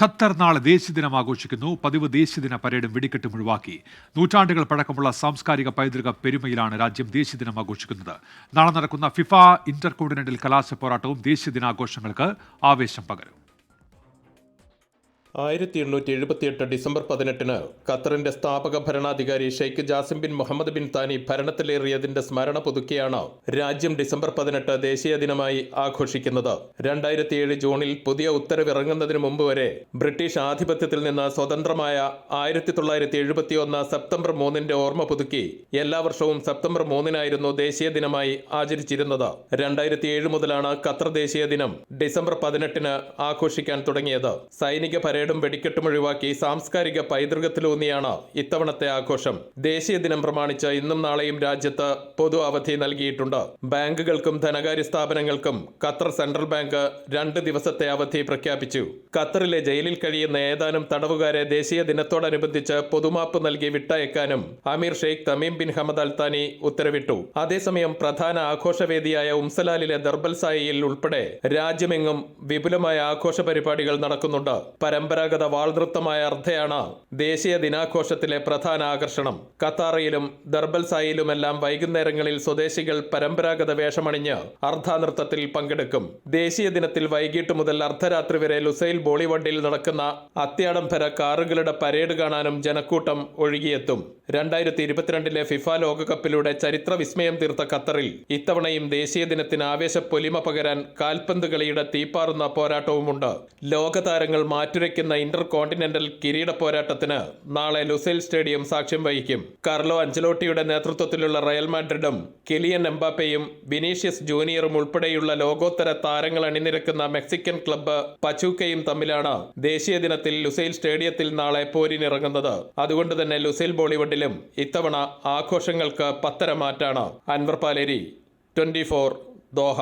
Qatar നാളെ ദേശീയദിനം ആഘോഷിക്കുന്നു. പതിവ് ദേശീയദിന പരേഡും വെടിക്കെട്ടും ഒഴിവാക്കി. നൂറ്റാണ്ടുകൾ പഴക്കമുള്ള സാംസ്കാരിക പൈതൃക പെരുമയിലാണ് രാജ്യം ദേശീയദിനം ആഘോഷിക്കുന്നത്. നാളെ നടക്കുന്ന ഫിഫ ഇന്റർ കോണ്ടിനെന്റൽ കലാശ പോരാട്ടവും ദേശീയ ദേശീയദിനാഘോഷങ്ങൾക്ക് ആവേശം പകരും. ആയിരത്തി എണ്ണൂറ്റി എഴുപത്തിയെട്ട് ഡിസംബർ പതിനെട്ടിന് ഖത്തറിന്റെ സ്ഥാപക ഭരണാധികാരി Sheikh Jassim bin Mohammed bin Thani ഭരണത്തിലേറിയതിന്റെ സ്മരണ പുതുക്കിയാണ് രാജ്യം ഡിസംബർ പതിനെട്ട് ദേശീയ ദിനമായി ആഘോഷിക്കുന്നത്. രണ്ടായിരത്തി ഏഴ് ജൂണിൽ പുതിയ ഉത്തരവ് ഇറങ്ങുന്നതിന് മുമ്പ് വരെ ബ്രിട്ടീഷ് ആധിപത്യത്തിൽ നിന്ന് സ്വതന്ത്രമായ ആയിരത്തി തൊള്ളായിരത്തി എഴുപത്തി ഒന്ന് സെപ്റ്റംബർ മൂന്നിന്റെ ഓർമ്മ പുതുക്കി എല്ലാ വർഷവും സെപ്റ്റംബർ മൂന്നിനായിരുന്നു ദേശീയ ദിനമായി ആചരിച്ചിരുന്നത്. രണ്ടായിരത്തി ഏഴ് മുതലാണ് ഖത്തർ ദേശീയ ദിനം ഡിസംബർ പതിനെട്ടിന് ആഘോഷിക്കാൻ തുടങ്ങിയത്. സൈനിക പരേഡും വെടിക്കെട്ടും ഒഴിവാക്കി സാംസ്കാരിക പൈതൃകത്തിലൂന്നിയാണ് ഇത്തവണത്തെ ആഘോഷം. ദേശീയ ദിനം പ്രമാണിച്ച് ഇന്നും നാളെയും രാജ്യത്ത് പൊതു അവധി നൽകിയിട്ടുണ്ട്. ബാങ്കുകൾക്കും ധനകാര്യ സ്ഥാപനങ്ങൾക്കും ഖത്തർ സെൻട്രൽ ബാങ്ക് രണ്ട് ദിവസത്തെ അവധി പ്രഖ്യാപിച്ചു. ഖത്തറിലെ ജയിലിൽ കഴിയുന്ന ഏതാനും തടവുകാരെ ദേശീയ ദിനത്തോടനുബന്ധിച്ച് പൊതുമാപ്പ് നൽകി വിട്ടയക്കാനും അമീർ Sheikh Tamim bin Hamad Al Thani ഉത്തരവിട്ടു. അതേസമയം പ്രധാന ആഘോഷവേദിയായ ഉംസലാലിലെ ദർബൽ സായിയിൽ ഉൾപ്പെടെ രാജ്യമെങ്ങും വിപുലമായ ആഘോഷ പരിപാടികൾ നടക്കുന്നുണ്ട്. പരമ്പരാഗത വാൾനൃത്തമായ അർദ്ധയാണ് ദേശീയ ദിനാഘോഷത്തിലെ പ്രധാന ആകർഷണം. ഖത്താറയിലും ദർബൽ സായിലുമെല്ലാം വൈകുന്നേരങ്ങളിൽ സ്വദേശികൾ പരമ്പരാഗത വേഷമണിഞ്ഞ് അർദ്ധനൃത്തത്തിൽ പങ്കെടുക്കും. ദേശീയ ദിനത്തിൽ വൈകിട്ട് മുതൽ അർദ്ധരാത്രി വരെ ലുസൈൽ ബോളിവുഡിൽ നടക്കുന്ന അത്യാഡംബര കാറുകളുടെ പരേഡ് കാണാനും ജനക്കൂട്ടം ഒഴുകിയെത്തും. രണ്ടായിരത്തി ഇരുപത്തിരണ്ടിലെ ഫിഫ ലോകകപ്പിലൂടെ ചരിത്ര വിസ്മയം തീർത്ത ഖത്തറിൽ ഇത്തവണയും ദേശീയ ദിനത്തിന് ആവേശപ്പൊലിമ പകരാൻ കാൽപന്ത് കളിയുടെ തീപ്പാറുന്ന പോരാട്ടവുമുണ്ട്. ലോകതാരങ്ങൾ മാറ്റുരയ്ക്കുന്ന ഇന്റർ കോണ്ടിനെന്റൽ കിരീട പോരാട്ടത്തിന് നാളെ ലുസൈൽ സ്റ്റേഡിയം സാക്ഷ്യം വഹിക്കും. കാർലോ അഞ്ചലോട്ടിയുടെ നേതൃത്വത്തിലുള്ള റയൽ മാഡ്രിഡും കെലിയൻ എംബാപ്പയും വിനീഷ്യസ് ജൂനിയറും ഉൾപ്പെടെയുള്ള ലോകോത്തര താരങ്ങൾ അണിനിരക്കുന്ന മെക്സിക്കൻ ക്ലബ്ബ് പച്ചൂക്കയും തമ്മിലാണ് ദേശീയ ദിനത്തിൽ ലുസൈൽ സ്റ്റേഡിയത്തിൽ നാളെ പോരിനിറങ്ങുന്നത്. അതുകൊണ്ട് തന്നെ ലുസൈൽ ബോളിവുഡിലും ഇത്തവണ ആഘോഷങ്ങൾക്ക് പത്തര മാറ്റാണ് Anwar Paleri twenty four Doha.